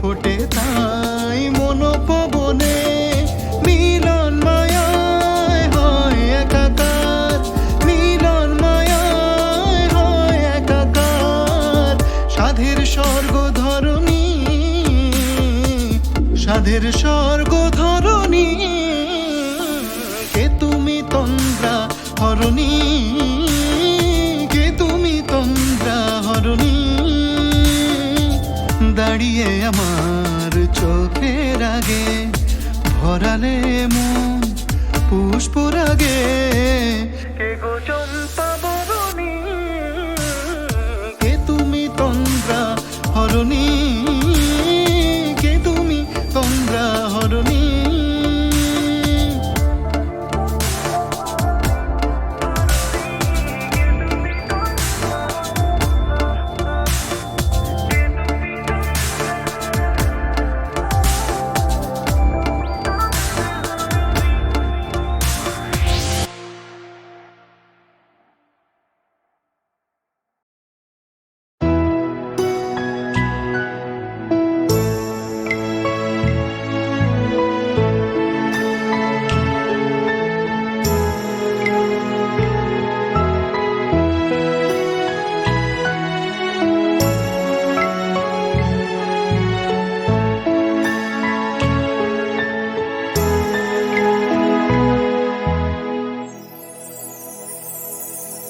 ফোটে তাই মন পবনে মিলন মায়ায় হয় একাকার, মিলন মায়ায় হয় একাকার। সাধের স্বর্গ ধরণী সাধের স্বর্গ আমার চোখের আগে ভরালে মন পুষ্পরাগে কে তুমি তন্দ্রা হরণী?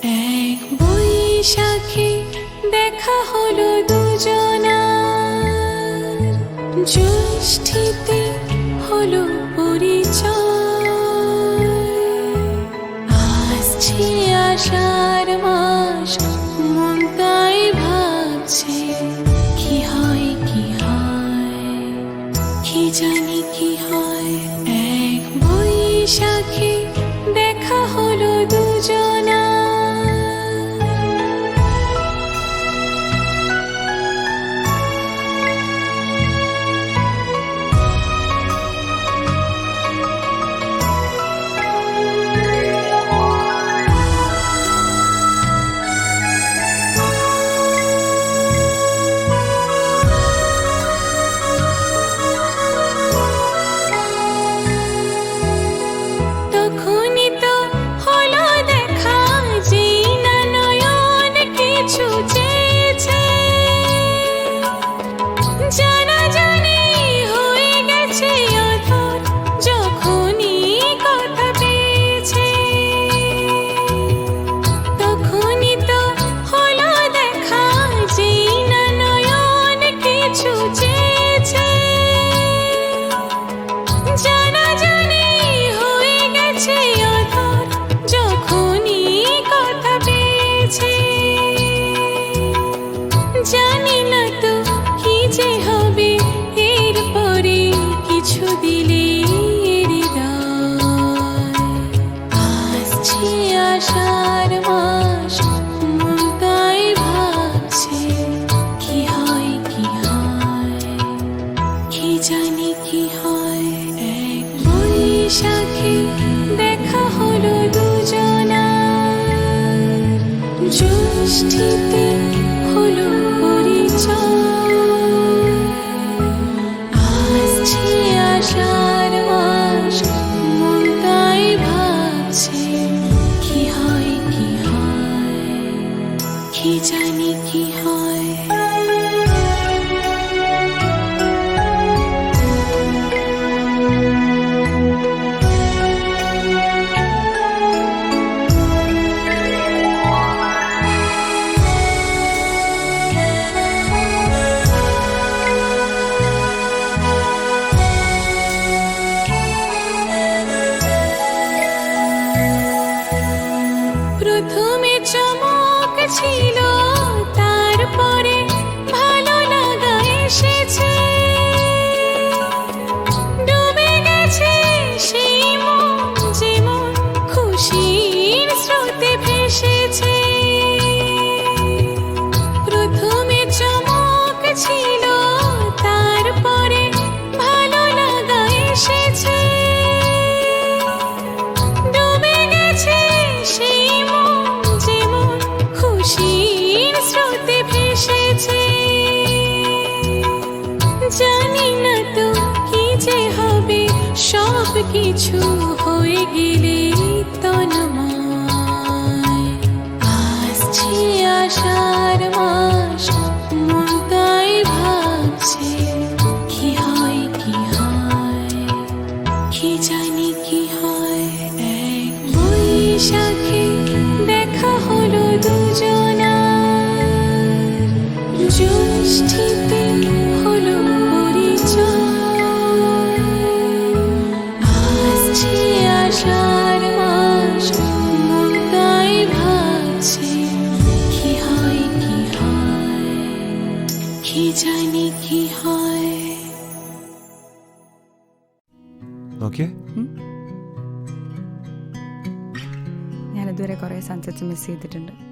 এক বৈশাখী দেখা হলো দুজনার। জ্যৈষ্ঠীতে হলো পরিচয়। আসছে আশায় забили প্রথমে চমক ছিল তারপরে কিছু হয়ে গেলে তনমায় আসছে আষাঢ় মাস মন তাই ভাবছে, কি হয় কি হয়? কি জানি কি হয়? এক বৈশাখে দেখা হলো দুজনা জ্যৈষ্ঠীতে ചെയ്തിട്ടുണ്ട്.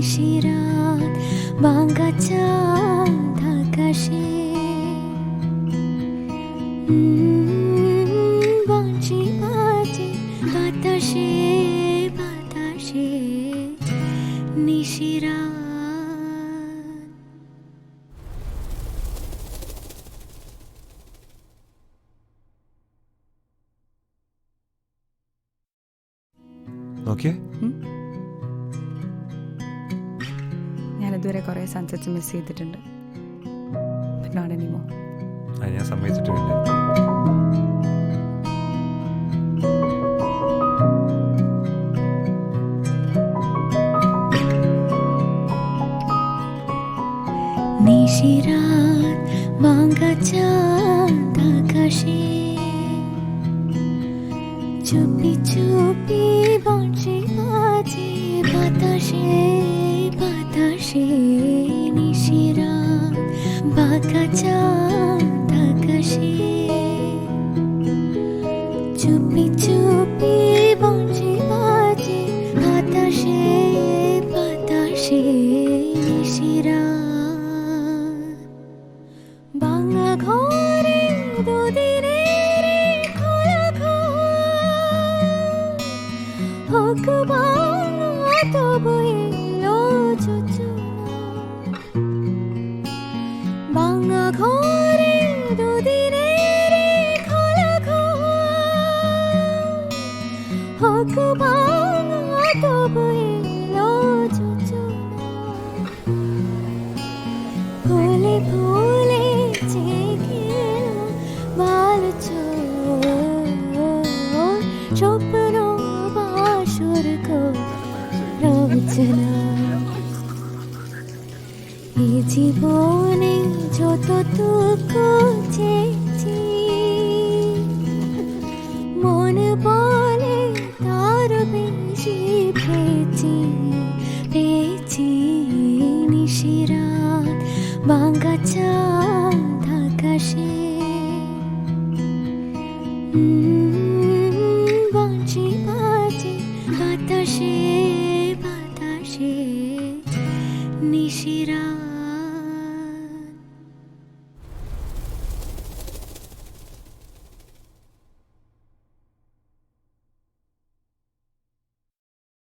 নিশিরাত বাঙ্গা চাঁদ আকাশে। കുറച്ച് മിസ് ചെയ്തിട്ടുണ്ട്. നോട്ട് ഞാൻ നീ ശിരാ